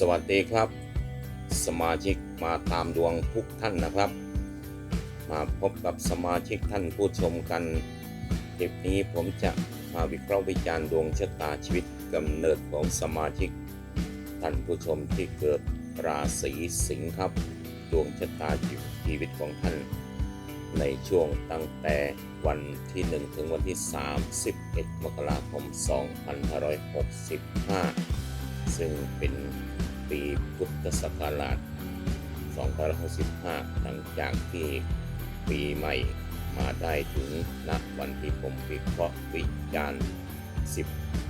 สวัสดีครับ สมาชิกมาตามดวงทุกท่านนะครับ มาพบกับสมาชิกท่านผู้ชมกันคลิปนี้ผมจะมาวิเคราะห์วิจารณ์ดวงชะตาชีวิตกำเนิดของสมาชิก ท่านผู้ชมที่เกิดราศีสิงห์ครับ ดวงชะตาชีวิตของท่าน ในช่วงตั้งแต่วันที่ 1 ถึงวันที่ 31 มกราคม 2565ซึ่งเป็น ปีพุทธศักราช2565 หลังจากที่ปีใหม่มาได้ถึงณวันที่ผมวิเคราะห์วิจารณ์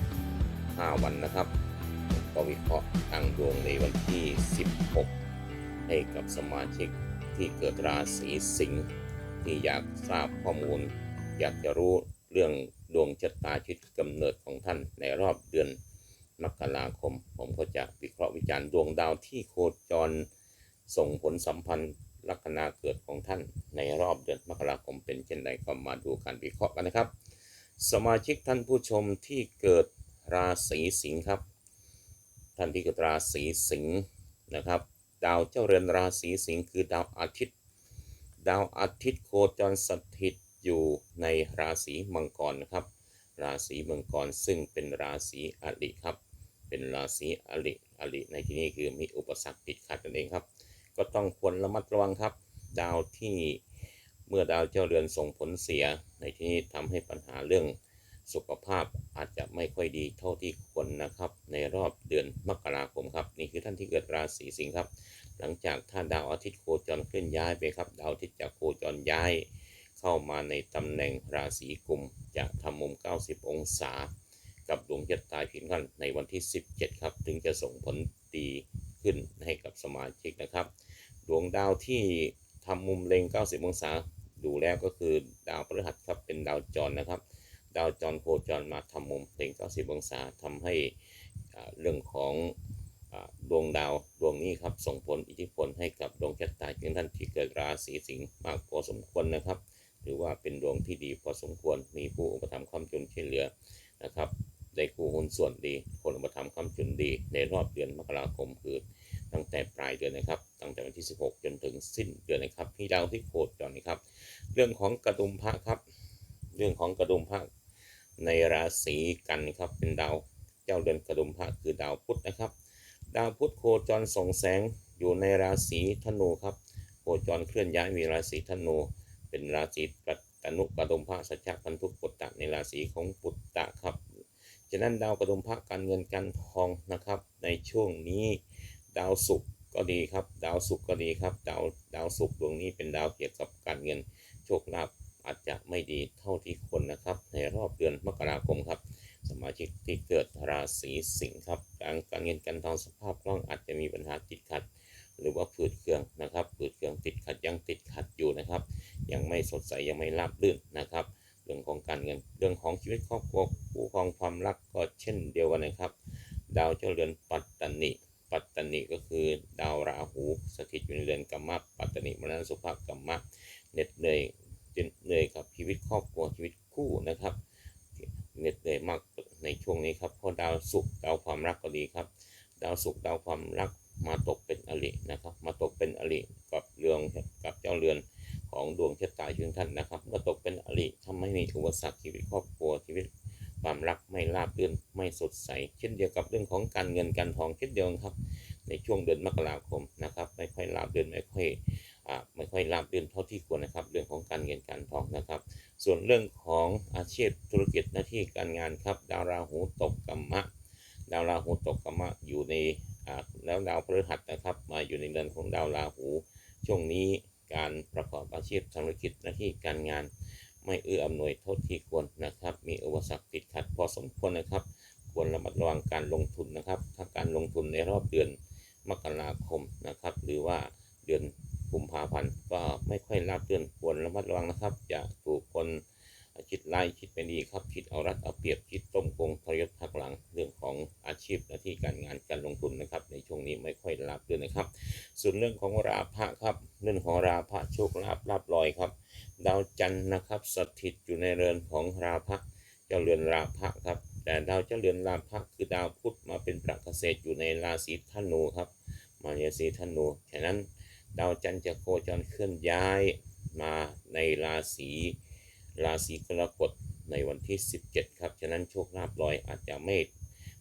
15 วันนะครับผมก็วิเคราะห์ตั้งดวงในวันที่ 16 ให้กับสมาชิกที่เกิดราศีสิงห์ที่อยากทราบข้อมูล อยากจะรู้เรื่องดวงชะตาชีวิตกำเนิดของท่านในรอบเดือน มกราคม ผมก็จะวิเคราะห์วิจารณ์ดวงดาวที่โคจร ส่งผลสัมพันธ์ลัคนาเกิดของท่านในรอบเดือนมกราคมเป็นเช่นไรก็มาดูการวิเคราะห์กันนะครับ สมาชิกท่านผู้ชมที่เกิดราศีสิงห์ครับ ท่านที่เกิดราศีสิงห์นะครับ ดาวเจ้าเรือนราศีสิงห์คือดาวอาทิตย์ ดาวอาทิตย์โคจรสถิตอยู่ในราศีมังกรนะครับ ราศีมังกรซึ่งเป็นราศีอริครับ เป็นราศีอริอริในที่นี้คือมีอุปสรรคติดขัดนั่นเองครับ ก็ต้องควรระมัดระวังครับ ดาวที่เมื่อดาวเจ้าเรือนส่งผลเสีย ในที่นี้ทำให้ปัญหาเรื่องสุขภาพอาจจะไม่ค่อยดีเท่าที่ควรนะครับ ในรอบเดือนมกราคมครับ นี่คือท่านที่เกิดราศีสิงห์ครับ หลังจากท่านดาวอาทิตย์โคจรเคลื่อนย้ายไปครับ ดาวอาทิตย์จากโคจรย้าย เข้ามาในตำแหน่งราศีกุมจะทำมุม 90 องศา กับดวงชะตาพินกันในวันที่ 17 ครับ ถึงจะส่งผลดีขึ้นให้กับสมาชิกนะครับ ดวงดาวที่ทำมุมเล็ง 90 องศาดูแล้วก็คือดาวพฤหัสครับเป็นดาวจรนะครับ ดาวจรโคจรมาทำมุมเล็ง 90 องศาทำให้อ่าเรื่องของดวงดาวดวงนี้ครับส่งผลอิทธิพลให้กับดวงชะตาของท่านที่เกิดราศีสิงห์มากพอสมควรนะครับถือว่าเป็นดวงที่ดีพอสมควรมีผู้อุปถัมภ์คำจุนช่วยเหลือนะครับ ได้คู่หุ้นส่วนดีคนอุปถัมภ์คำจุนดี ในรอบเดือนมกราคมคือ ตั้งแต่ปลายเดือนนะครับ ตั้งแต่วันที่ 16 จนถึงสิ้นเดือนนะครับที่ดาวที่โคจรนะครับ เรื่องของกระดุมพระครับ เรื่องของกระดุมพระในราศีกันครับ เป็นดาวเจ้าเดือนกระดุมพระคือดาวพุธนะครับ ดาวพุธโคจรส่องแสงอยู่ในราศีธนูครับ โคจรเคลื่อนย้ายมีราศีธนู เป็นราศีปัตตนุกระดุมพระสัจจพันธุปุตตะในราศีของปุตตะครับ ฉะนั้นดาวกระดมพระการเงินการทองนะครับ ในช่วงนี้ดาวศุกร์ก็ดีครับ ดาวศุกร์ก็ดีครับ ดาวดาวศุกร์ดวงนี้เป็นดาวเกี่ยวกับการเงินโชคลาภอาจจะไม่ดีเท่าที่ควรนะครับ ในรอบเดือนมกราคมครับ สมาชิกที่เกิดราศีสิงห์ครับการการเงินการทองสภาพคล่องอาจจะมีปัญหาติดขัด หรือว่าฝืดเครื่องนะครับฝืดเครื่องติดขัดยังติดขัดอยู่นะครับ ยังไม่สดใสยังไม่ราบรื่นนะครับ เรื่องของการเงินเรื่องของชีวิตครอบครัวคู่ครองความรักก็เช่นเดียวกันนะครับ ดาวเจ้าเรือนปัตตนิ ปัตตนิก็คือ ดาวราหูสถิตอยู่ในเรือนกัมมะปัตตนิมรณสุภาพกัมมะเหน็ดเหนื่อยเหนื่อยกับชีวิตครอบครัวชีวิตคู่นะครับเหน็ดเหนื่อยมากในช่วงนี้ครับเพราะดาวศุกร์ดาวความรักก็ดีครับ ดาวศุกร์ดาวความรักมาตกเป็นอรินะครับ มาตกเป็นอริกับเรืองกับเจ้าเรือน ของดวงชะตาของท่านนะครับเมื่อตกเป็นอริทำให้มีอุปสรรคชีวิตครอบครัวชีวิตความรักไม่ราบรื่นไม่สดใส เช่นเดียวกับเรื่องของการเงินการทองเช่นเดียวกันครับ ในช่วงเดือนมกราคมนะครับไม่ค่อยราบรื่นไม่ค่อยอ่าไม่ค่อยราบรื่นเท่าที่ควรนะครับ เรื่องของการเงินการทองนะครับ ส่วนเรื่องของอาชีพธุรกิจหน้าที่การงานครับ ดาวราหูตกกัมมะ ดาวราหูตกกัมมะอยู่ในอ่าแล้วดาวพฤหัสนะครับ มาอยู่ในเรือนของดาวราหูช่วงนี้ การประกอบอาชีพธุรกิจหน้าที่การงาน ไม่เอื้ออำนวยเท่าที่ควรนะครับ มีอุปสรรคติดขัดพอสมควรนะครับ ควรระมัดระวังการลงทุนนะครับ ถ้าการลงทุนในรอบเดือนมกราคมนะครับ หรือว่าเดือนกุมภาพันธ์ก็ไม่ค่อยราบรื่นควรระมัดระวังนะครับ จะถูกคน คิดไล่คิดไม่ดีครับคิดเอารัดเอาเปรียบคิดต้มโกงทรยศหักหลังเรื่องของอาชีพหน้าที่การงานการลงทุนนะครับ ในช่วงนี้ไม่ค่อยราบรื่นนะครับ ส่วนเรื่องของราภะครับเรื่องของราภะโชคลาภลาบลอยครับ ดาวจันทร์นะครับสถิตอยู่ในเรือนของราภะเจ้าเรือนราภะครับแต่ดาวเจ้าเรือนลาภะคือดาวพุธมาเป็นประเกษตรอยู่ในราศีธนูครับ มาราศีธนูฉะนั้น ดาวจันทร์จะโคจรเคลื่อนย้ายมาในราศี ราศีกรกฎในวันที่ 17 ครับ ฉะนั้นโชคลาภลอยอาจจะไม่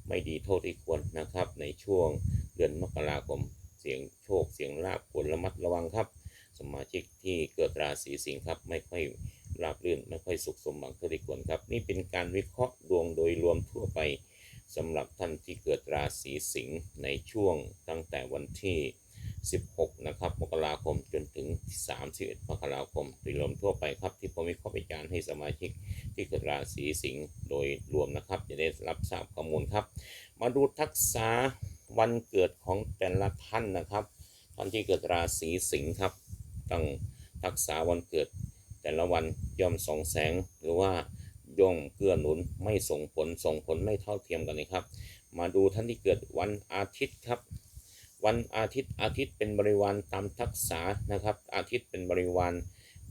ไม่ดีเท่าที่ควรนะครับ ในช่วงเดือนมกราคม เสียงโชคเสียงลาภควรระมัดระวังครับ สมาชิกที่เกิดราศีสิงห์ครับ ไม่ค่อยราบรื่นไม่ค่อยสุขสมหวังเท่าที่ควรครับ นี่เป็นการวิเคราะห์ดวงโดยรวมทั่วไปสำหรับท่านที่เกิดราศีสิงห์ในช่วงตั้งแต่วันที่ 16 นะครับ มกราคมจนถึง 31 มกราคมโดยรวมทั่วไปครับ ที่ผมวิเคราะห์วิจารณ์ให้สมาชิกที่เกิดราศีสิงห์โดยรวมนะครับ จะได้รับทราบข้อมูลครับ มาดูทักษะวันเกิดของแต่ละท่านนะครับท่านที่เกิดราศีสิงห์ครับ ต้องทักษะวันเกิด แต่ละวันย่อมส่องแสงหรือว่าย่อมเกื้อหนุนไม่ส่งผลส่งผลไม่เท่าเทียมกันนะครับ มาดูท่านที่เกิดวันอาทิตย์ครับ วันอาทิตย์อาทิตย์เป็นบริวารตามทักษะนะครับ อาทิตย์เป็นบริวาร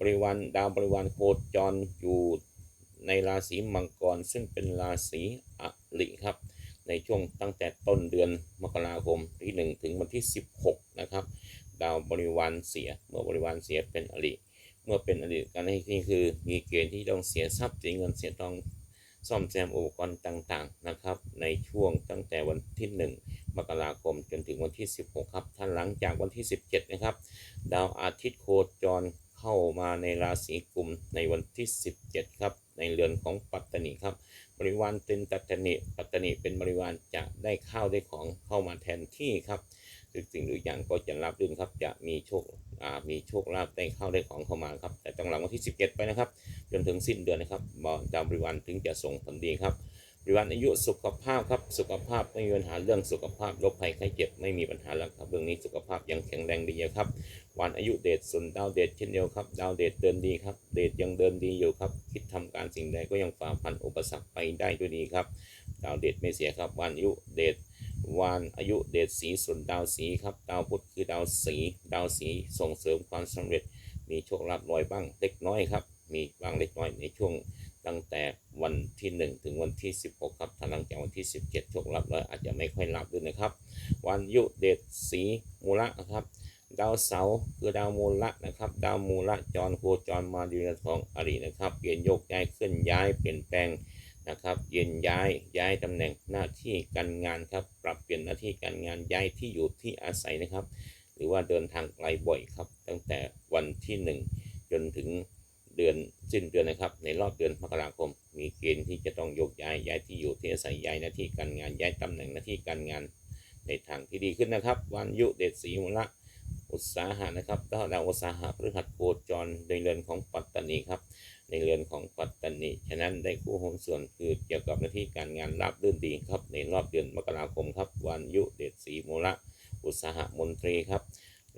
บริวารดาวบริวารโคจรอยู่ในราศีมังกร ซึ่งเป็นราศีอริครับ ในช่วงตั้งแต่ต้นเดือนมกราคมที่ 1 ถึงวันที่ 16 นะครับ ดาวบริวารเสียเมื่อบริวารเสียเป็นอริเมื่อเป็นอดีตการให้ที่คือมีเกณฑ์ที่ต้องเสียทรัพย์เสียเงินเสียทองซ่อมแซมอุปกรณ์ต่างๆนะครับ ในช่วงตั้งแต่วันที่1 มกราคมจนถึงวันที่ 16 ครับท่านหลังจากวันที่ 17 นะครับ ดาวอาทิตย์โคจรเข้ามาในราศีกุมในวันที่ 17 ครับ ในเรือนของปัตตนีครับ บริวารเป็นปัตตนีปัตตนีเป็นบริวารจะได้ข้าวได้ของเข้ามาแทนที่ครับทุกสิ่งทุกอย่างก็จะรับรื่นครับ จะมีโชคอ่ามีโชคลาภได้เข้าได้ของเข้ามาครับ แต่ตั้งหลังวันที่ 17 ไปนะครับ จนถึงสิ้นเดือนนะครับบดาวบริวารถึงจะส่งผลดีครับ บริวารอายุสุขภาพครับสุขภาพไม่มีปัญหาเรื่องสุขภาพโรคภัยไข้เจ็บไม่มีปัญหาแล้วครับเรื่องนี้สุขภาพยังแข็งแรงดีอยู่ครับ วันอายุเดชส่วนดาวเดชเช่นเดียวครับ ดาวเดชเดินดีครับเดชยังเดินดีอยู่ครับ คิดทำการสิ่งใดก็ยังฝ่าฟันอุปสรรคไปได้ด้วยดีครับ ดาวเดชไม่เสียครับ วันอายุเดชวันอายุเดชสีส่วนดาวสีครับดาวพุธคือดาวสีดาวสีส่งเสริมความสำเร็จ มีโชคลาภลอยบ้างเล็กน้อยครับ มีบ้างเล็กน้อยในช่วง ตั้งแต่วันที่ 1 ถึงวันที่ 16 ครับถ้าหลังจากวันที่ 17โชคลาภลยอาจจะไม่ค่อยลาบด้วยนะครับ วันยุเดชสีมูละนะครับดาวเสาร์คือดาวมูละนะครับ ดาวมูละจรโคจรมาดูเรือนของอรินะครับเปลี่ยนโยกย้ายเคลื่อนย้ายเปลี่ยนแปลงนะครับเย็นย้ายย้ายตำแหน่งหน้าที่การงานครับ ปรับเปลี่ยนหน้าที่การงานย้ายที่อยู่ที่อาศัยนะครับ หรือว่าเดินทางไกลบ่อยครับ ตั้งแต่วันที่ 1 จนถึง เดือนสิ้นเดือนนะครับ ในรอบเดือนมกราคม มีเกณฑ์ที่จะต้องยกย้ายย้ายที่อยู่ที่อาศัยย้ายหน้าที่การงานย้ายตำแหน่งหน้าที่การงานในทางที่ดีขึ้นนะครับ วันยุเดชสีมุละอุตสาหะนะครับดาวดาวอุตสาหะพฤหัสโคจรในเรือนของปัตตานีครับ ในเรือนของปัตตานี ฉะนั้นได้คู่หุ้นส่วนคือเกี่ยวกับหน้าที่การงานราบรื่นดีครับ ในรอบเดือนมกราคมครับ วันยุเดชสีมูละอุตสาหะมนตรีครับ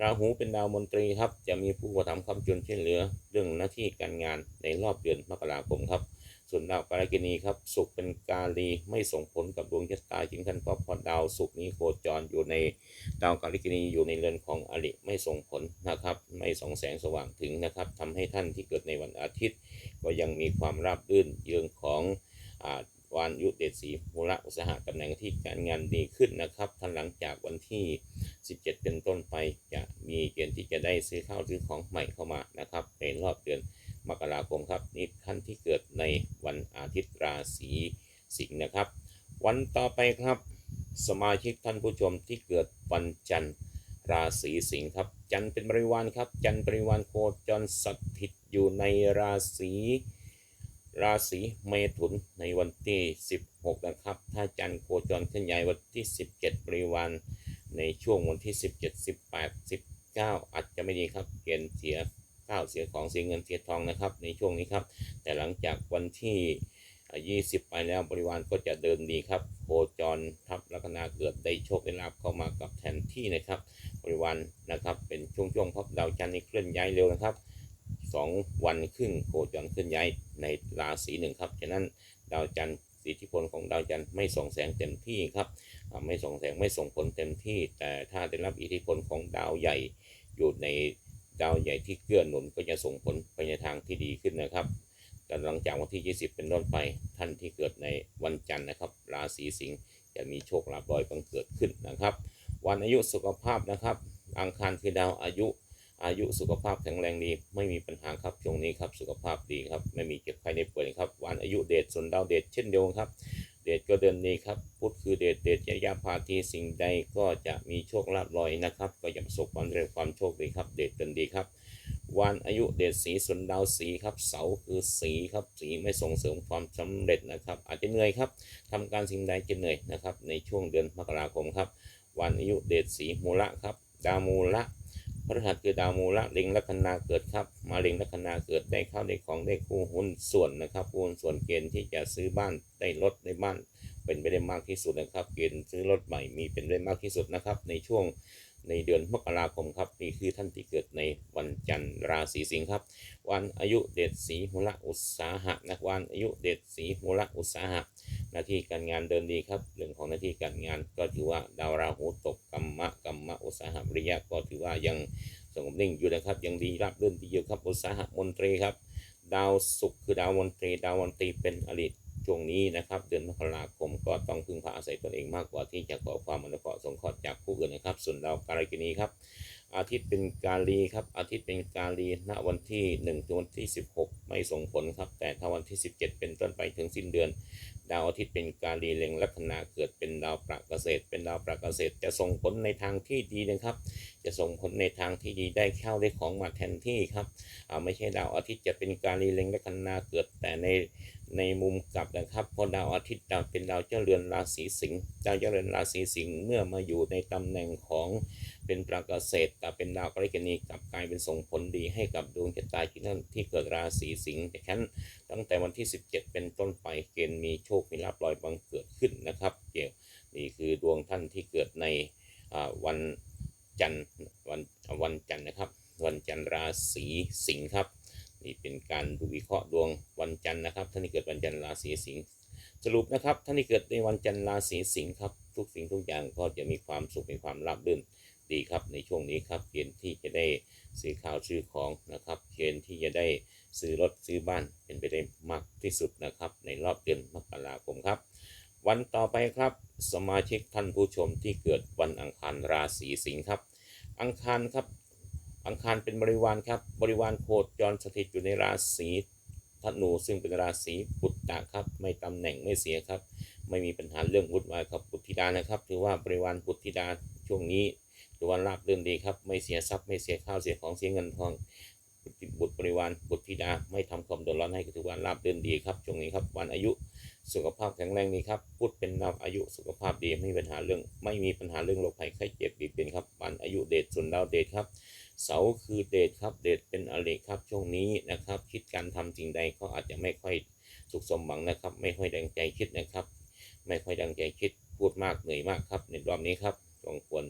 ราหูเป็นดาวมนตรีครับ จะมีผู้ประทำคำจุนช่วยเหลือ เรื่องหน้าที่การงานในรอบเดือนมกราคมครับ ส่วนดาวกาลกินีครับสุขเป็นกาลีไม่ส่งผลกับดวงชะตาจริงท่านเพราะพอดาวสุขนี้โคจรอยู่ในดาวกาลกินีอยู่ในเรือนของอริไม่ส่งผลนะครับ ไม่ส่องแสงสว่างถึงนะครับทำให้ท่านที่เกิดในวันอาทิตย์ ก็ยังมีความราบรื่นเรื่องของ อ่าวันยุเดชสีมูละอุตสาหะตำแหน่งที่การงานดีขึ้นนะครับท่านหลังจากวันที่ 17 เป็นต้นไปจะมีเกณฑ์ที่จะได้ซื้อข้าวซื้อของใหม่เข้ามานะครับในรอบเดือนมกราคมครับนี่ท่านที่เกิดในวันอาทิตย์ราศีสิงห์นะครับ วันต่อไปครับสมาชิกท่านผู้ชมที่เกิดวันจันทร์ราศีสิงห์ครับ จันทร์เป็นบริวารครับ จันทร์บริวารโคจรสถิตอยู่ในราศี ราศีเมถุนในวันที่ 16 นะครับ ถ้าจันทร์โคจรขึ้นย้ายวันที่ 17 บริวารในช่วงวันที่ 17 18 19 อาจจะไม่ดีครับเกณฑ์เสียข้าวเสียของเสียเงินเสียทองนะครับ ในช่วงนี้ครับ แต่หลังจากวันที่อ่า20 ไปแล้วบริวารก็จะเดินดีครับ โคจรทับลัคนาเกิดได้โชคได้ลาภเข้ามากับแทนที่นะครับ บริวารนะครับเป็นช่วงๆพราะดาวจันทร์นี่เคลื่อนย้ายเร็วนะครับ สองวันครึ่งโคจรเคลื่อนย้ายในราศีหนึ่งครับ ฉะนั้นดาวจันทร์อิทธิพลของดาวจันทร์ไม่ส่องแสงเต็มที่ครับไม่ส่องแสงไม่ส่งผลเต็มที่ แต่ถ้าได้รับอิทธิพลของดาวใหญ่อยู่ในดาวใหญ่ที่เกื้อหนุนก็จะส่งผลไปในทางที่ดีขึ้นนะครับแต่หลังจากวันที่ 20 เป็นต้นไปท่านที่เกิดในวันจันทร์นะครับ ราศีสิงห์จะมีโชคลาภลอยบังเกิดขึ้นนะครับ วันอายุสุขภาพนะครับ อังคารคือดาวอายุ อายุสุขภาพแข็งแรงดี ไม่มีปัญหาครับช่วงนี้ครับสุขภาพดีครับไม่มีเจ็บไข้ได้ป่วยครับวันอายุเดชสนดาวเดชเช่นเดียวกันครับ เดชก็เดินดีครับพุธคือเดชเดชยายาพาทีสิ่งใดก็จะมีโชคลาภลอยนะครับ ก็จะประสบความเร็จความโชคดีครับ เดชเดินดีครับวันอายุเดชสีสนดาวสีครับ เสาคือสีครับสีไม่ส่งเสริมความสำเร็จนะครับ อาจจะเหนื่อยครับทำการสิ่งใดจะเหนื่อยนะครับในช่วงเดือนมกราคมครับวันอายุเดชสีมูละครับดาวมูละ พระหัสคือดาวมูละเล็งลัคนาเกิดครับ มาเล็งลัคนาเกิดได้เข้าได้ของได้คู่หุ้นส่วนนะครับคู่หุ้นส่วนเกณฑ์ที่จะซื้อบ้านได้รถได้บ้าน เป็นไปได้มากที่สุดนะครับ เกณฑ์ซื้อรถใหม่มีเป็นไปได้มากที่สุดนะครับ ในช่วง ในเดือนมกราคมครับนี่คือท่านที่เกิดในวันจันทร์ราศีสิงห์ครับ วันอายุเดชสีมุละอุตสาหะนะวันอายุเดชสีมุละอุตสาหะหน้าที่การงานเดินดีครับเรื่องของหน้าที่การงานก็ถือว่าดาวราหูตกกรรมะกรรมะอุตสาหะริยะก็ถือว่ายังสงบนิ่งอยู่นะครับ ยังดีรับเรื่นดีอยู่ครับอุตสาหะมนตรีครับ ดาวศุกร์คือดาวมนตรี ดาวมนตรีเป็นอริ ช่วงนี้นะครับ เดือนมกราคมก็ต้องพึ่งพาอาศัยตนเองมากกว่าที่จะขอความอนุเคราะห์สงเคราะห์จากผู้อื่นนะครับ ส่วนดาวการกินีครับ อาทิตย์เป็นกาลีครับ อาทิตย์เป็นกาลีณวันที่1ถึงวันที่ 16 ไม่ส่งผลครับ แต่ถ้าวันที่ 17 เป็นต้นไปถึงสิ้นเดือน ดาวอาทิตย์เป็นกาลีเล็งลัคนาเกิดเป็นดาวประเกษตร เป็นดาวประเกษตร จะส่งผลในทางที่ดีนะครับ จะส่งผลในทางที่ดีได้เข้าได้ของมาแทนที่ครับไม่ใช่ดาวอาทิตย์จะเป็นกาลีเล็งลัคนาเกิดแต่ใน ในมุมกลับนะครับเพราะดาวอาทิตย์ดาวเป็นดาวเจ้าเรือนราศีสิงห์ดาวเจ้าเรือนราศีสิงห์เมื่อมาอยู่ในตำแหน่งของเป็นประเกษตรแต่เป็นดาวกรกณีกลับกลายเป็นส่งผลดีให้กับดวงชะตาที่นั่นที่เกิดราศีสิงห์แต่ฉันตั้งแต่วันที่ 17 เป็นต้นไปเกณฑ์มีโชคมีลาภลอยบังเกิดขึ้นนะครับเกี่ยวนี่คือดวงท่านที่เกิดในวันจันทร์วันวันจันทร์นะครับ วันจันทร์ราศีสิงห์ครับ นี่เป็นการดูวิเคราะห์ดวงวันจันทร์นะครับ ท่านที่เกิดวันจันทร์ราศีสิงห์สรุปนะครับท่านที่เกิดในวันจันทร์ราศีสิงห์ครับทุกสิ่งทุกอย่างก็จะมีความสุขมีความราบรื่นดีครับในช่วงนี้ครับเกณฑ์ที่จะได้ซื้อข้าวซื้อของนะครับเกณฑ์ที่จะได้ซื้อรถซื้อบ้านเป็นไปได้มากที่สุดนะครับ ในรอบเดือนมกราคมครับ วันต่อไปครับ สมาชิกท่านผู้ชมที่เกิดวันอังคารราศีสิงห์ครับ อังคารครับ อังคารเป็นบริวารครับ บริวารโคจรสถิตอยู่ในราศีธนูซึ่งเป็นราศีปุตตะครับ ไม่ตำแหน่งไม่เสียครับ ไม่มีปัญหาเรื่องวุ่นวายครับบุตรธิดานะครับ ถือว่าบริวารบุตรธิดาช่วงนี้ถือว่าราบเรื่นดีครับ ไม่เสียทรัพย์ไม่เสียข้าวเสียของเสียเงินทองบุตรบริวารบุตรธิดาไม่ทำความเดือดร้อนให้ก็ถือว่าราบเรื่นดีครับช่วงนี้ครับวันอายุสุขภาพแข็งแรงดีครับพุธเป็นดาวอายุสุขภาพดีไม่มีปัญหาเรื่อง ไม่มีปัญหาเรื่องโรคภัยไข้เจ็บดีเป็นครับวันอายุเดชส่วนดาวเดชครับ เสาคือเดชครับเดชเป็นอริครับช่วงนี้นะครับ คิดการทำสิ่งใดก็อาจจะไม่ค่อยสุขสมหวังนะครับ ไม่ค่อยดังใจคิดนะครับ ไม่ค่อยดังใจคิดพูดมากเหนื่อยมากครับ ในรอบนี้ครับต้องควร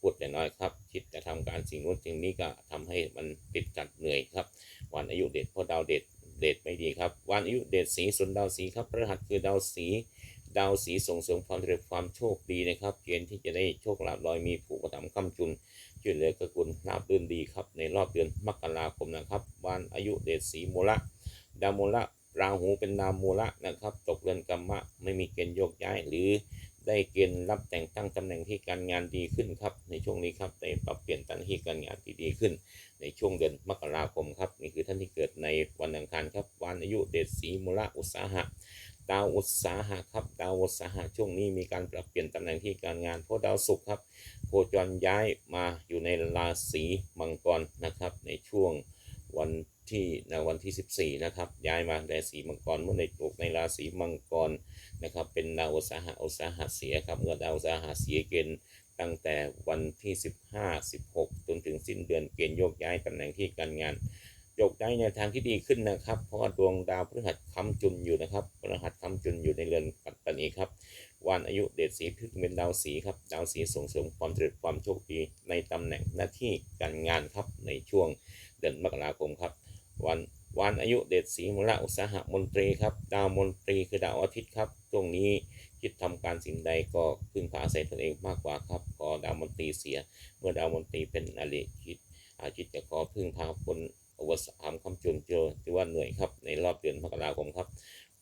พูดแต่น้อยครับ คิดจะทำการสิ่งนู้นสิ่งนี้ก็ทำให้มันติดจัดเหนื่อยครับ วันอายุเดชเพราะดาวเดชเดชไม่ดีครับ วันอายุเดชสีส่วนดาวสีครับพฤหัสคือดาวสีดาวสีส่งเสริมความเร็จความโชคดีนะครับ เกณฑ์ที่จะได้โชคลาภลอยมีผู้ประทับค้ำจุน ช่วยเหลือกกุลราบรื่นดีครับ ในรอบเดือนมกราคมนะครับวันอายุเดชสีมูละดาวมูละราหูเป็นดาวมูละนะครับ ตกเรือนกรรมะไม่มีเกณฑ์โยกย้ายหรือได้เกณฑ์รับแต่งตั้งตำแหน่งที่การงานดีขึ้นครับ ในช่วงนี้ครับได้ปรับเปลี่ยนตำแหน่งที่การงานที่ดีขึ้น ในช่วงเดือนมกราคมครับนี่คือท่านที่เกิดในวันอังคารครับวันอายุเดชสีมูละอุตสาหะ ดาวอุตสาหะครับ ดาวอุตสาหะช่วงนี้มีการปรับเปลี่ยนตำแหน่งที่การงานเพราะดาวศุกร์ครับโคจรย้ายมาอยู่ในราศีมังกรนะครับ ในช่วงวันที่ในวันที่ 14 นะครับ ย้ายมาในราศีมังกรเมื่อในตกในราศีมังกรนะครับ เป็นดาวอุตสาหะอุตสาหะเสียครับ เมื่อดาวอุตสาหะเสียเกณฑ์ตั้งแต่วันที่ 15 16 จนถึงสิ้นเดือนเกณฑ์โยกย้ายตำแหน่งที่การงาน โยกย้ในทางที่ดีขึ้นนะครับ เพราะว่าดวงดาวพฤหัสค้ำจุนอยู่นะครับพฤหัสค้ำจุนอยู่ในเรือนปัตตานีครับวันอายุเดชสีพฤกษ์เป็นดาวสีครับ ดาวสีส่งเสริมความสำเร็จความโชคดีในตำแหน่งหน้าที่การงานครับในช่วงเดือนมกราคมครับ วันวันอายุเดชสีมูลอุตสาหมนตรีครับ ดาวมนตรีคือดาวอาทิตย์ครับช่วงนี้คิดทำการสิ่งใดก็พึ่งพาอาศัยตนเองมากกว่าครับพอดาวมนตรีเสีย เมื่อดาวมนตรีเป็นอริคิดอาจิตจะขอพึ่งพาคน อวสามคำจุนเจอถือว่าเหนื่อยครับ ในรอบเดือนมกราคมครับ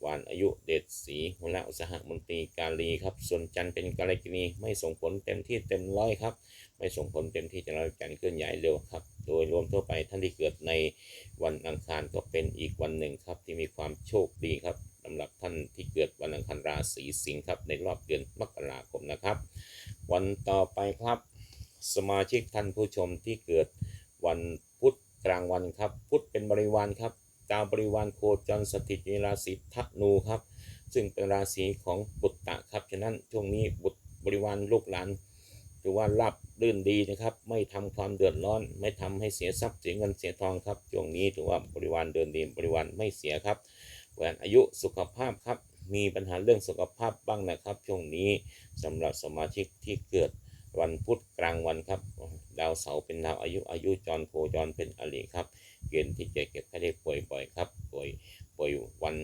วันอายุเดชศรีหัวหน้าอุตสาหมนตรีกาลีครับ ส่วนจันทร์เป็นกาลกินีไม่ส่งผลเต็มที่เต็มร้อยครับ ไม่ส่งผลเต็มที่จะเราจันทร์เคลื่อนย้ายเร็วครับ โดยรวมทั่วไปท่านที่เกิดในวันอังคารก็เป็นอีกวันหนึ่งครับ ที่มีความโชคดีครับสำหรับท่านที่เกิดวันอังคารราศีสิงห์ครับในรอบเดือนมกราคมนะครับ วันต่อไปครับ สมาชิกท่านผู้ชมที่เกิดวันพุธ กลางวันครับ พุธเป็นบริวารครับดาวบริวารโคจรสถิตในราศีธนูครับ ซึ่งเป็นราศีของบุตตะครับฉะนั้นช่วงนี้บุตรบริวารลูกหลานถือว่ารับรื่นดีนะครับ ไม่ทำความเดือดร้อน ไม่ทำให้เสียทรัพย์เสียเงินเสียทองครับช่วงนี้ถือว่าบริวารเดินดีบริวารไม่เสียครับแหวนอายุสุขภาพครับมีปัญหาเรื่องสุขภาพบ้างนะครับช่วงนี้สำหรับสมาชิกที่เกิดวันพุธกลางวันครับ ดาวเสาร์เป็นดาวอายุอายุจรโคจรเป็นอริครับเกณฑ์ที่จะเก็บไข้ได้ป่วยบ่อยครับป่วยป่วยวัน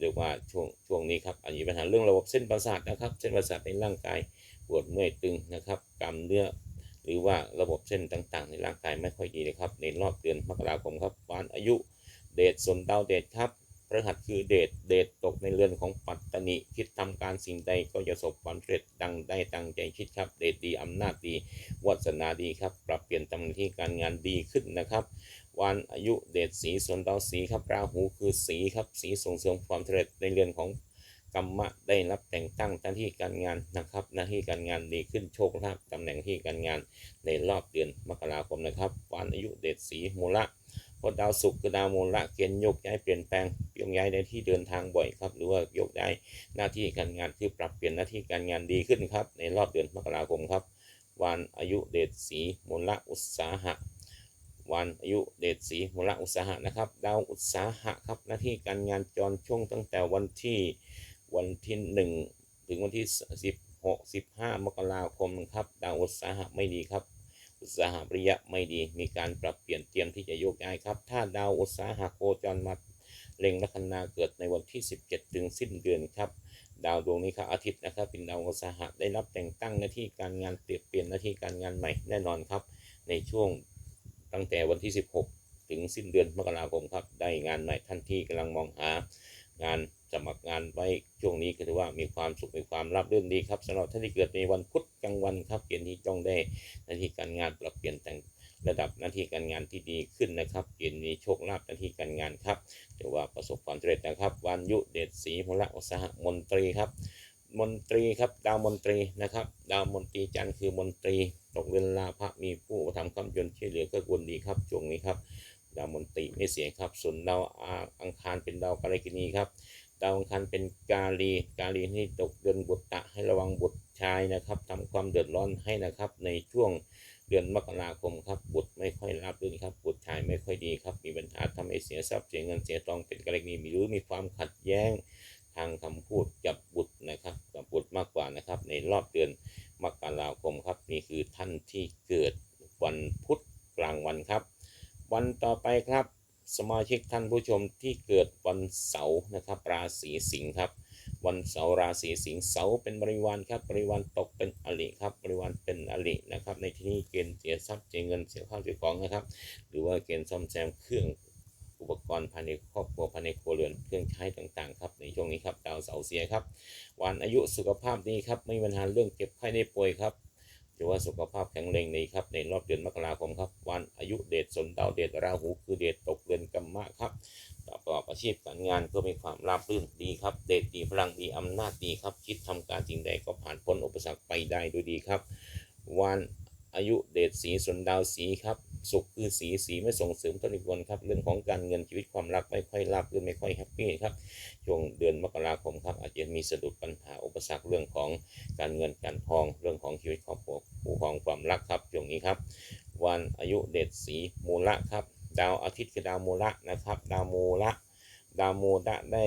เรียกว่าช่วงช่วงนี้ครับอันนี้ปัญหาเรื่องระบบเส้นประสาทนะครับ เส้นประสาทในร่างกายปวดเมื่อยตึงนะครับกล้ามเนื้อหรือว่าระบบเส้นต่างๆ ในร่างกายไม่ค่อยดีนะครับในรอบเดือนมกราคมครับวันอายุเดชสนดาวเดชครับ พระหัสคือเดชเดชตกในเรือนของปัตตนิคิดทำการสิ่งใดก็จะสบความสำเร็จดังได้ตั้งใจคิดครับ เดชดีอำนาจดีวัฒนาดีครับ ปรับเปลี่ยนตำแหน่งที่การงานดีขึ้นนะครับ วันอายุเดชสีส่วนดาวสีครับราหูคือสีครับสีส่งเสริมความสำเร็จในเรือนของกรรมะได้รับแต่งตั้งหน้าที่การงานนะครับ หน้าที่การงานดีขึ้นโชคลาภตำแหน่งที่การงานในรอบเดือนมกราคมนะครับ วันอายุเดชสีมูละ เพราะดาวศุกร์คือดาวมูละเกณฑ์โยกย้ายเปลี่ยนแปลงโยกย้ายในที่เดินทางบ่อยครับหรือว่าโยกย้ายหน้าที่การงานคือปรับเปลี่ยนหน้าที่การงานดีขึ้นครับ ในรอบเดือนมกราคมครับ วันอายุเดชสีมูละอุตสาหะวันอายุเดชสีมูลอุตสาหะนะครับ ดาวอุตสาหะครับหน้าที่การงานจรช่วงตั้งแต่วันที่วันที่หนึ่งถึงวันที่สิบหกสิบห้ามกราคมครับ ดาวอุตสาหะไม่ดีครับ อุตสาหปริยะไม่ดี มีการปรับเปลี่ยนเตรียมที่จะโยกย้ายครับ ถ้าดาวอุตสาหะโคจรมาเล็งลัคนาเกิดในวันที่ 17 ถึงสิ้นเดือนครับ ดาวดวงนี้ครับอาทิตย์นะครับเป็นดาวอุตสาหะได้รับแต่งตั้งหน้าที่การงานเปลี่ยนเปลี่ยนหน้าที่การงานใหม่แน่นอนครับ ในช่วงตั้งแต่วันที่ 16 ถึงสิ้นเดือนมกราคมครับ ได้งานใหม่ท่านที่กำลังมองหา งานสมัครงานไว้ช่วงนี้ก็ถือว่ามีความสุขมีความรับเรื่นดีครับสำหรับท่านที่เกิดในวันพุธกลางวันครับเกณฑ์ที่ต้องได้หน้าที่การงานปรับเปลี่ยนแต่งระดับหน้าที่การงานที่ดีขึ้นนะครับเกณฑ์นี้โชคลาภหน้าที่การงานครับถือว่าประสบความสำเร็จนะครับวันยุเดชศรีพละอุตสาหมนตรีครับมนตรีครับดาวมนตรีนะครับดาวมนตรีจันทร์คือมนตรีตกเรือนลาภะมีผู้อุปทำคำยนต์ช่วยเหลือก็ควรดีครับช่วงนี้ครับาวมนตรีไม่เสียครับส่วนดาวอังคารเป็นดาวกาลกินีครับ ดาวอังคารเป็นกาลี กาลีนี่ตกเดือนบุตตะให้ระวังบุตรชายนะครับทำความเดือดร้อนให้นะครับ ในช่วงเดือนมกราคมครับบุตรไม่ค่อยรับรื่นครับบุตรชายไม่ค่อยดีครับ มีปัญหาทำให้เสียทรัพย์เสียเงินเสียทองเป็นกรณีมีหรือมีความขัดแย้งทางคำพูดกับบุตรนะครับกับบุตรมากกว่านะครับ ในรอบเดือนมกราคมครับนี่คือท่านที่เกิดวันพุธกลางวันครับ วันต่อไปครับ สมาชิกท่านผู้ชมที่เกิดวันเสาร์นะครับ ราศีสิงห์ครับ วันเสาร์ราศีสิงห์เสาร์เป็นบริวารครับบริวารตกเป็นอริครับบริวารเป็นอรินะครับ ในที่นี้เกณฑ์เสียทรัพย์เสียเงินเสียข้าวเสียของนะครับ หรือว่าเกณฑ์ซ่อมแซมเครื่องอุปกรณ์ภายในครอบครัวภายในครัวเรือนเครื่องใช้ต่างๆครับในช่วงนี้ครับดาวเสาร์เสียครับวันอายุสุขภาพดีครับไม่มีปัญหาเรื่องเจ็บไข้ได้ป่วยครับ ถือว่าสุขภาพแข็งแรงดีครับในรอบเดือนมกราคมครับวันอายุเดชสนดาวเดชราหูคือเดชตกเดือนกัมมะครับประกอบอาชีพการงานก็มีความราบรื่นดีครับ เดชดีพลังดีอำนาจดีครับ คิดทำการสิ่งใดก็ผ่านพ้นอุปสรรคไปได้ด้วยดีครับวัน อายุเดชสีสนดาวสีครับ สุขคือสีสีไม่ส่งเสริมตนอีกคนครับเรื่องของการเงินชีวิตความรักไม่ค่อยราบรื่นไม่ค่อยแฮปปี้ครับช่วงเดือนมกราคมครับอาจจะมีสะดุดปัญหาอุปสรรคเรื่องของการเงินการทอง เรื่องของชีวิตครอบครัวผู้ครองความรักครับช่วงนี้ครับ วันอายุเดชสีมูละครับดาวอาทิตย์คือดาวมูละนะครับ ดาวมูละ ดาวมูละได้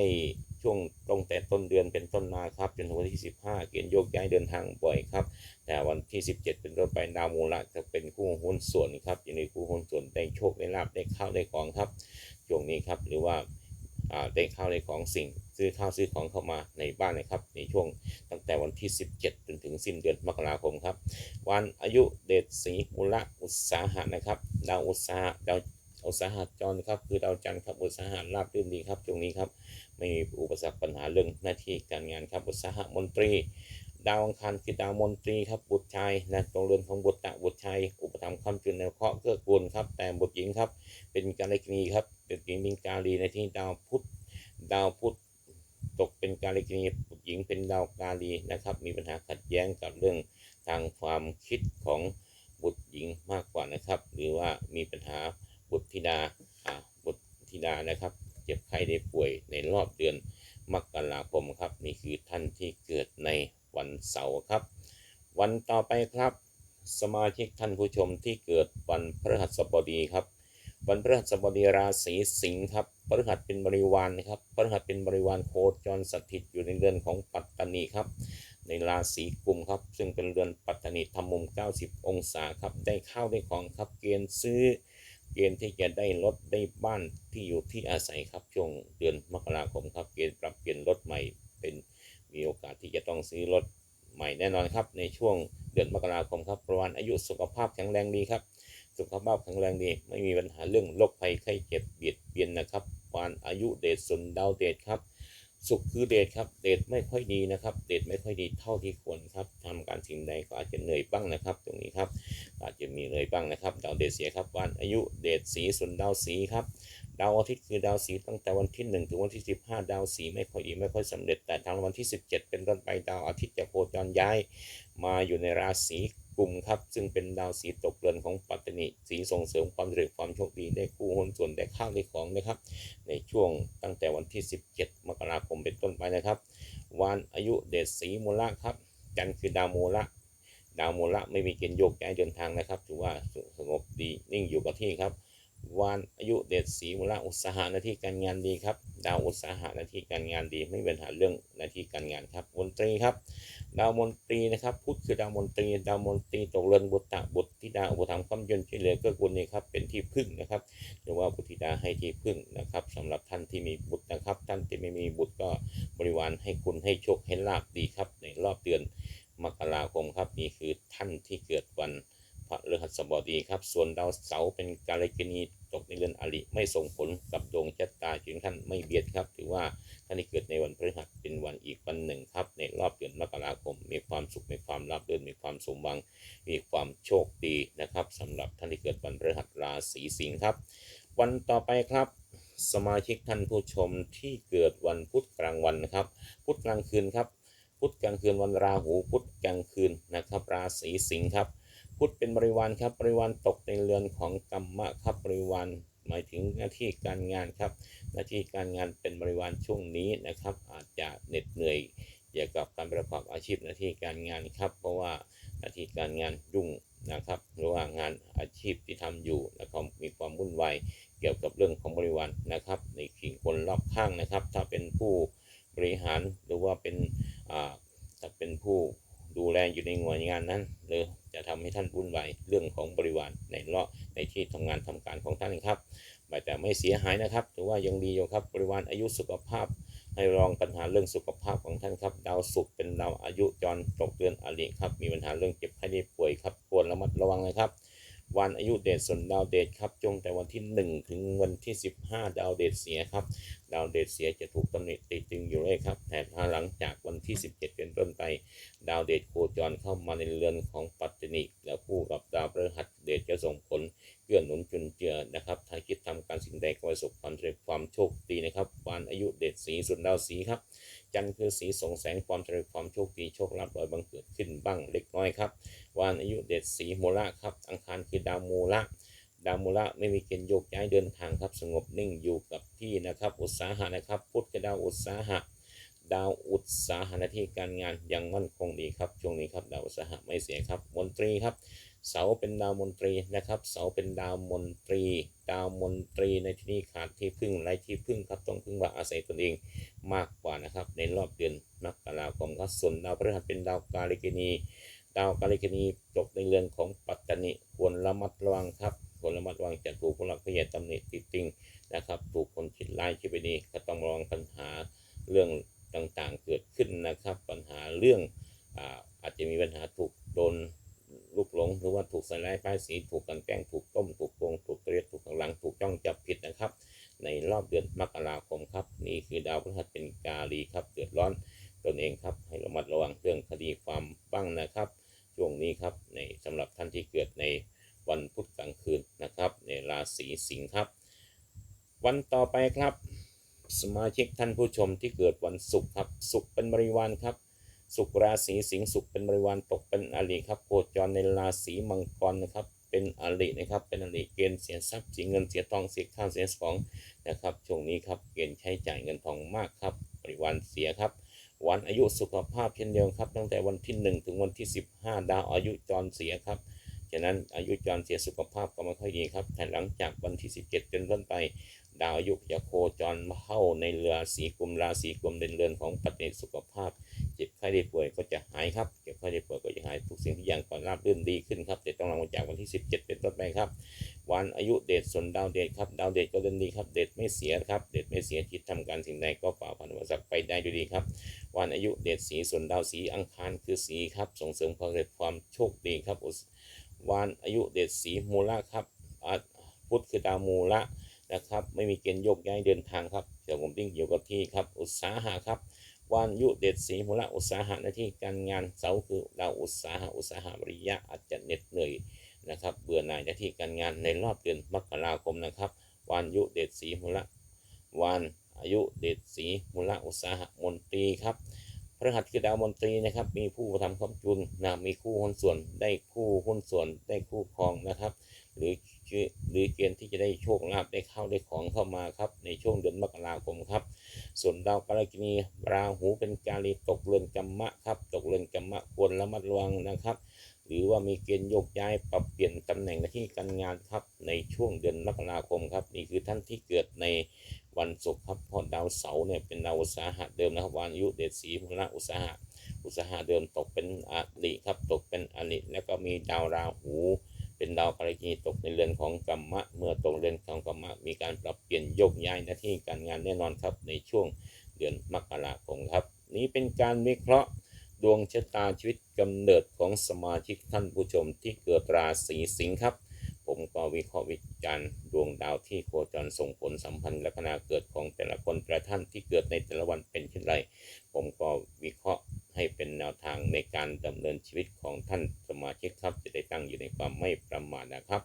ช่วงตรงแต่ต้นเดือนเป็นต้นมาครับจนถึงวันที่ 15 เกณฑ์โยกย้ายเดินทางบ่อยครับ แต่วันที่ 17 เป็นต้นไปดาวมูละจะเป็นคู่หุ้นส่วนครับอยู่ในคู่หุ้นส่วนได้โชคได้ลาบได้ข้าวได้ของครับช่วงนี้ครับหรือว่าได้ข้าวได้ของสิ่งซื้อข้าวซื้อของเข้ามาในบ้านนะครับ ในช่วงตั้งแต่วันที่ 17 จนถึงสิ้นเดือนมกราคมครับ วันอายุเดชสีมูละอุตสาหะนะครับดาวอุตสาหะดาว อุตสาหจรครับ คือดาวจันทร์ครับอุตสาหะราบรื่นดีครับช่วงนี้ครับไม่มีอุปสรรคปัญหาเรื่องหน้าที่การงานครับอุตสาหะมนตรี ดาวอังคารคือดาวมนตรีครับบุตรชายนะตรงเรือนของบุตรตะบุตรชายอุปถัมภ์คำจุนในเคราะห์เกื้อกูลครับ แต่บุตรหญิงครับ เป็นการเลกนีครับเป็นหญิงเป็นกาลีในที่ดาวพุธดาวพุธตกเป็นการเลกนีบุตรหญิงเป็นดาวกาลีนะครับ มีปัญหาขัดแย้งกับเรื่องทางความคิดของบุตรหญิงมากกว่านะครับ หรือว่ามีปัญหา บุตรธิดาอ่าบุตรธิดานะครับ เจ็บไข้ได้ป่วยในรอบเดือนมกราคมครับนี่คือท่านที่เกิดในวันเสาร์ครับ วันต่อไปครับ สมาชิกท่านผู้ชมที่เกิดวันพฤหัสบดีครับ วันพฤหัสบดีราศีสิงห์ครับพฤหัสเป็นบริวารนะครับพฤหัสเป็นบริวารโคจรสถิตอยู่ในเรือนของปัตตานีครับ ในราศีกุมครับ ซึ่งเป็นเรือนปัตตานีทำมุม 90 องศาครับ ได้ข้าวได้ของครับเกณฑ์ซื้อ เกณฑ์ที่จะได้รถได้บ้านที่อยู่ที่อาศัยครับช่วงเดือนมกราคมครับเกณฑ์ปรับเปลี่ยนรถใหม่เป็นมีโอกาสที่จะต้องซื้อรถใหม่แน่นอนครับ ในช่วงเดือนมกราคมครับประวันอายุสุขภาพแข็งแรงดีครับ สุขภาพแข็งแรงดี ไม่มีปัญหาเรื่องโรคภัยไข้เจ็บเบียดเบียนนะครับวันอายุเดชสุนดาวเดชครับ สุขคือเดชครับ เดชไม่ค่อยดีนะครับ เดชไม่ค่อยดีเท่าที่ควรครับทำการสิ่งใดก็อาจจะเหนื่อยบ้างนะครับ ตรงนี้ครับ อาจจะมีเหนื่อยบ้างนะครับดาวเดชเสียครับ วันอายุเดชสีส่วนดาวสีครับ ดาวอาทิตย์คือดาวสีตั้งแต่วันที่ 1 ถึงวันที่ 15 ดาวสีไม่ค่อยดีไม่ค่อยสำเร็จ แต่ทางวันที่ 17 เป็นต้นไปดาวอาทิตย์จะโคจรย้าย มาอยู่ในราศี กลุ่มครับซึ่งเป็นดาวสีตกเรือนของปัตตานีสีส่งเสริมความเร็จความโชคดีได้คู่หุ้นส่วนได้ข้าวได้ของนะครับ ในช่วงตั้งแต่วันที่ 17 มกราคมเป็นต้นไปนะครับ วันอายุเดชสีมูละครับ จันทร์คือดาวมูละดาวมูละไม่มีเกณฑ์โยกย้ายเดินทางนะครับถือว่าสงบดีนิ่งอยู่กับที่ครับ วันอายุเดชสีมูละอุตสาหะหน้าที่การงานดีครับ ดาวอุตสาหะหน้าที่การงานดี ไม่มีปัญหาเรื่องหน้าที่การงานครับ มนตรีครับ ดาวมนตรีนะครับพุธคือดาวมนตรี ดาวมนตรีตกเรือนบุตรบุตรธิดาอุปถัมภ์คำยนต์ช่วยเหลือเกื้อกูลนี่ครับเป็นที่พึ่งนะครับหรือว่าบุตรธิดาให้ที่พึ่งนะครับสำหรับท่านที่มีบุตรนะครับ ท่านที่ไม่มีบุตรก็บริวารให้คุณให้โชคให้ลาบดีครับในรอบเดือนมกราคมครับนี่คือท่านที่เกิดวัน ระฤหัสบดีครับ ส่วนดาวเสาร์เป็นกาลกินีตกในเรือนอริไม่ส่งผลกับดวงชะตาจึงท่านไม่เบียดครับ ถือว่าท่านที่เกิดในวันพฤหัสเป็นวันอีกวันหนึ่งครับ ในรอบเดือนมกราคม มีความสุขมีความราบรื่นมีความสมหวัง มีความโชคดีนะครับสำหรับท่านที่เกิดวันพฤหัสราศีสิงห์ครับ วันต่อไปครับสมาชิกท่านผู้ชมที่เกิดวันพุธกลางวันนะครับ พุธกลางคืนครับ พุธกลางคืนวันราหูพุธกลางคืนนะครับ ราศีสิงห์ครับ พุทธเป็นบริวารครับบริวารตกในเรือนของกรรมะครับบริวารหมายถึงหน้าที่การงานครับ หน้าที่การงานเป็นบริวารช่วงนี้นะครับ อาจจะเหน็ดเหนื่อยเกี่ยวกับการประกอบอาชีพหน้าที่การงานครับ เพราะว่าหน้าที่การงานยุ่งนะครับ หรือว่างานอาชีพที่ทำอยู่นะครับมีความวุ่นวายเกี่ยวกับเรื่องของบริวารนะครับ ในขิงคนรอบข้างนะครับ ถ้าเป็นผู้บริหารหรือว่าเป็นอ่าถ้าเป็นผู้ ดูแลอยู่ในหน่วยงานนั้น หรือจะทำให้ท่านวุ่นวายเรื่องของบริวารในเลาะในที่ทำงานทำการของท่านครับแต่ไม่เสียหายนะครับถือว่ายังดีอยู่ครับบริวารอายุสุขภาพ ให้รองปัญหาเรื่องสุขภาพของท่านครับดาวศุกร์เป็นดาวอายุจรตกเดือนอริครับมีปัญหาเรื่องเจ็บไข้ได้ป่วยครับควรระมัดระวังนะครับ วันอายุเดชส่วนดาวเดชครับจงแต่วันที่ 1 ถึงวันที่ 15 ดาวเดชเสียครับดาวเดชเสียจะถูกตำหนิติดตึงอยู่เลยครับแต่ถ้าหลังจากวันที่ 17 เป็นต้นไป ดาวเดชโคจรเข้ามาในเรือนของปัตตนิกและคู่กับดาวพฤหัสเดชจะส่งผล เกื้อหนุนจุนเจือนะครับ ถ้าคิดทำการสิ่งใดก็ประสบความสำเร็จความโชคดีนะครับวันอายุเดชสีส่วนดาวสีครับ จันทร์คือสีส่งแสงความสำเร็จความโชคดีโชคลาภโดยบังเกิดขึ้นบ้างเล็กน้อยครับวันอายุเดชสีโมูละครับ อังคารคือดาวโมูละดาวมูละไม่มีเกณฑ์โยกย้ายเดินทางครับ สงบนิ่งอยู่กับที่นะครับ อุตสาหะนะครับ พุทธกับดาวอุตสาหะ ดาวอุตสาหะหน้าที่การงานยังมั่นคงดีครับ ช่วงนี้ครับ ดาวอุตสาหะไม่เสียครับ มนตรีครับ เสาเป็นดาวมนตรีนะครับ เสาเป็นดาวมนตรี ดาวมนตรีในที่นี้ขาดที่พึ่งไรที่พึ่งครับต้องพึ่งว่าอาศัยตนเองมากกว่านะครับ ในรอบเดือนมกราคมครับส่วนดาวพฤหัสเป็นดาวกาลิกินี ดาวกาลิกินีตกในเรือนของปัตตานิควรระมัดระวังครับควรระมัดระวังจะถูกผู้หลักผู้ใหญ่ตำหนิติดติงนะครับ ถูกคนคิดร้ายคิดไปดีก็ต้องระวังปัญหาเรื่องต่างๆเกิดขึ้นนะครับ ปัญหาเรื่องอาอาจจะมีปัญหาถูกโดน ลุกหลงหรือว่าถูกใส่ร้ายป้ายสีถูกกันแกล้งถูกต้มถูกโกงถูกเตรียดถูกข้างหลังถูกจ้องจับผิดนะครับ ในรอบเดือนมกราคมครับ นี่คือดาวพฤหัสเป็นกาลีครับเดือดร้อนตนเองครับให้ระมัดระวังเรื่องคดีความบ้างนะครับ ช่วงนี้ครับในสำหรับท่านที่เกิดในวันพุธกลางคืนนะครับ ในราศีสิงห์ครับ วันต่อไปครับ สมาชิกท่านผู้ชมที่เกิดวันศุกร์ครับศุกร์เป็นบริวารครับ ศุกราศีสิงห์ศุกร์เป็นบริวารตกเป็นอริครับโคจรในราศีมังกรนะครับ เป็นอรินะครับ เป็นอริเกณฑ์เสียทรัพย์เสียเงินเสียทองเสียข้าวเสียของนะครับช่วงนี้ครับเกณฑ์ใช้จ่ายเงินทองมากครับบริวารเสียครับ วันอายุสุขภาพเช่นเดียวครับ ตั้งแต่วันที่ 1 ถึงวันที่ 15 ดาวอายุจรเสียครับฉะนั้นอายุจรเสียสุขภาพก็ไม่ค่อยดีครับแต่หลังจากวันที่ 17 เป็นต้นไป ดาวอายุจะโคจรเข้าในเรือสีกุมราศีกุมเดินเรือนของปฏิสุขภาพ เจ็บไข้ได้ป่วยก็จะหายครับเจ็บไข้ได้ป่วยก็จะหายทุกสิ่งทุกอย่างก็ราบรื่นดีขึ้นครับแต่ต้องระวังจากวันที่ 17 เป็นต้นไปครับ วันอายุเดชส่วนดาวเดชครับดาวเดชก็เดินดีครับเดชไม่เสียครับเดชไม่เสียจิตทำการสิ่งใดก็ฝ่าพันอุปสรรคไปได้ด้วยดีครับ วันอายุเดชสีส่วนดาวสีอังคารคือสีครับส่งเสริมความเร็จความโชคดีครับวันอายุเดชสีมูละครับพุธคือดาวมูละ นะครับ ไม่มีเกณฑ์โยกย้ายเดินทางครับเดี๋ยวผมติ้งอยู่ยวกับที่ครับ อุตสาหะครับวันยุเดชสีมูละอุตสาหะหน้าที่การงานเสาคือดาวอุตสาหะอุตสาหะบริยะอาจจะเหน็ดเหนื่อยนะครับเบื่อหน่ายหน้าที่การงานในรอบเดือนมกราคมนะครับวันยุเดชสีมูละวันอายุเดชสีมูละอุตสาหะมนตรีครับพระหัสคือดาวมนตรีนะครับมีผู้ทำคำจุนนะมีคู่หุ้นส่วนได้คู่หุ้นส่วนได้คู่ครองนะครับ หรือคือ หรือเกณฑ์ที่จะได้โชคลาภได้เข้าได้ของเข้ามาครับ ในช่วงเดือนมกราคมครับ ส่วนดาวกาลกินีราหูเป็นกาลีตกเรือนกัมมะครับ ตกเรือนกัมมะควรระมัดระวังนะครับ หรือว่ามีเกณฑ์โยกย้ายปรับเปลี่ยนตำแหน่งหน้าที่การงานครับ ในช่วงเดือนมกราคมครับ นี่คือท่านที่เกิดในวันศุกร์ครับเพราะดาวเสาร์เนี่ยเป็นดาวอุตสาหะเดิมนะครับวันอายุเดชสีพละอุตสาหะอุตสาหะเดิมตกเป็นอริครับตกเป็นอริแล้วก็มีดาวราหู เป็นดาวการกินีตกในเรือนของกรรมะ เมื่อตกเรือนของกรรมะ มีการปรับเปลี่ยนโยกย้ายหน้าที่การงานแน่นอนครับ ในช่วงเดือนมกราคมครับ นี้เป็นการวิเคราะห์ดวงชะตาชีวิตกำเนิดของสมาชิกท่านผู้ชมที่เกิดราศีสิงห์ครับ ผมก็วิเคราะห์วิจารณ์ดวงดาวที่โคจรส่งผลสัมพันธ์และขณะเกิดของแต่ละคนแต่ละท่านที่เกิดในแต่ละวันเป็นเช่นไร ผมก็วิเคราะห์ให้เป็นแนวทางในการดำเนินชีวิตของท่านสมาชิกครับจะได้ตั้งอยู่ในความไม่ประมาทนะครับ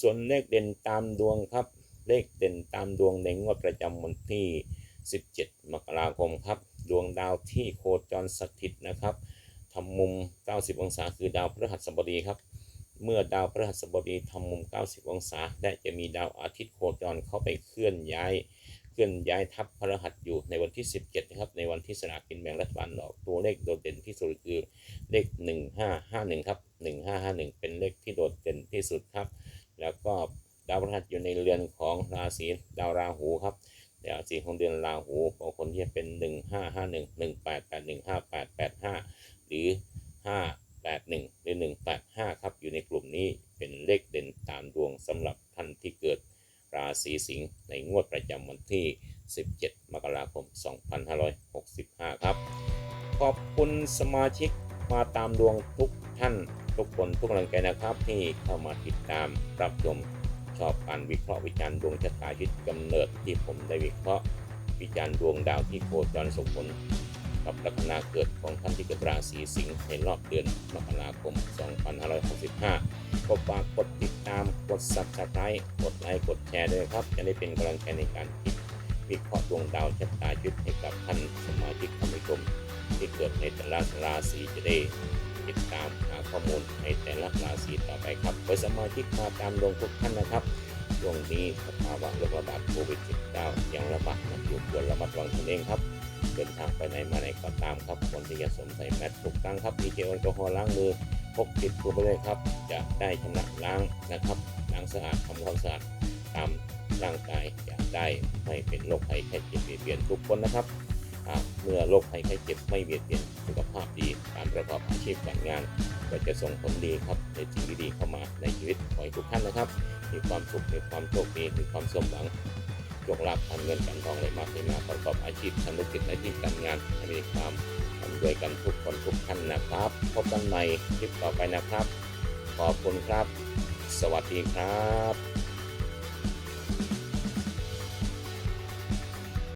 ส่วนเลขเด่นตามดวงครับ เลขเด่นตามดวงในงวดประจำวันที่ 17 มกราคมครับ ดวงดาวที่โคจรสถิตนะครับทำมุม 90 องศาคือดาวพฤหัสบดีครับ เมื่อดาวพฤหัสบดีทำมุม 90 องศา และจะมีดาวอาทิตย์โคจรเข้าไปเคลื่อนย้าย เคลื่อนย้ายทับพฤหัสอยู่ในวันที่ 17 นะครับ ในวันที่สลากกินแบ่งรัฐบาลออกตัวเลขโดดเด่นที่สุดคือเลข 1551 ครับ 1551 เป็นเลขที่โดดเด่นที่สุดครับ แล้วก็ดาวพฤหัสอยู่ในเรือนของราศีดาวราหูครับดาวราศีของเดือนราหูของคนที่จะเป็น 1551 1881 5885 หรือ 581 หรือ 185 ครับ อยู่ในกลุ่มนี้เป็นเลขเด่นตามดวงสำหรับท่านที่เกิดราศีสิงห์ในงวดประจำวันที่ 17 มกราคม 2565 ครับ ขอบคุณสมาชิกมาตามดวงทุกท่านทุกคนทุกกำลังใจนะครับที่เข้ามาติดตามรับชมชอบการวิเคราะห์วิจารณ์ดวงชะตาชีวิตกำเนิดที่ผมได้วิเคราะห์วิจารณ์ดวงดาวที่โคจรส่งผล กับลัคนาเกิดของท่านที่เกิดราศีสิงห์ในรอบเดือนมกราคม 2565ก็ฝากกดติดตามกด subscribe กดไลค์กดแชร์ด้วยครับ จะได้เป็นกำลังใจในการคิดวิเคราะห์ดวงดาวชะตาชีวิตให้กับท่านสมาชิกท่านผู้ชมที่เกิดในแต่ละราศีจะได้ติดตามหาข้อมูลในแต่ละราศีต่อไปครับโดยสมาชิกมาตามดวงทุกท่านนะครับช่วงนี้สภาวะโรคระบาดโควิด -19 ยังระบาดอยู่ควรระมัดระวังตนเองครับ เดินทางไปไหนมาไหนก็ตามครับควรที่จะสวมใส่แมสถูกตั้งครับมีเจลแอลกอฮอล์ล้างมือพกติดตัวไปเลยครับ จะได้ชำระล้างนะครับล้างสะอาดทำความสะอาดตามร่างกายจะได้ไม่เป็นโรคภัยแค่เจ็บเบียดเบียนทุกคนนะครับเมื่อโรคภัยแค่เจ็บไม่เบียดเบียนสุขภาพดีการประกอบอาชีพการงาน ก็จะส่งผลดีครับในสิ่งดีๆเข้ามาในชีวิตของทุกท่านนะครับ มีความสุขมีความโชคดีมีความสมหวัง โชคลาภการเงินการทองไหลมาเทมาประกอบอาชีพทำธุรกิจในที่การงานให้มีความร่ำรวยกันทุกคนทุกท่านนะครับ พบกันใหม่คลิปต่อไปนะครับ ขอบคุณครับ สวัสดีครับ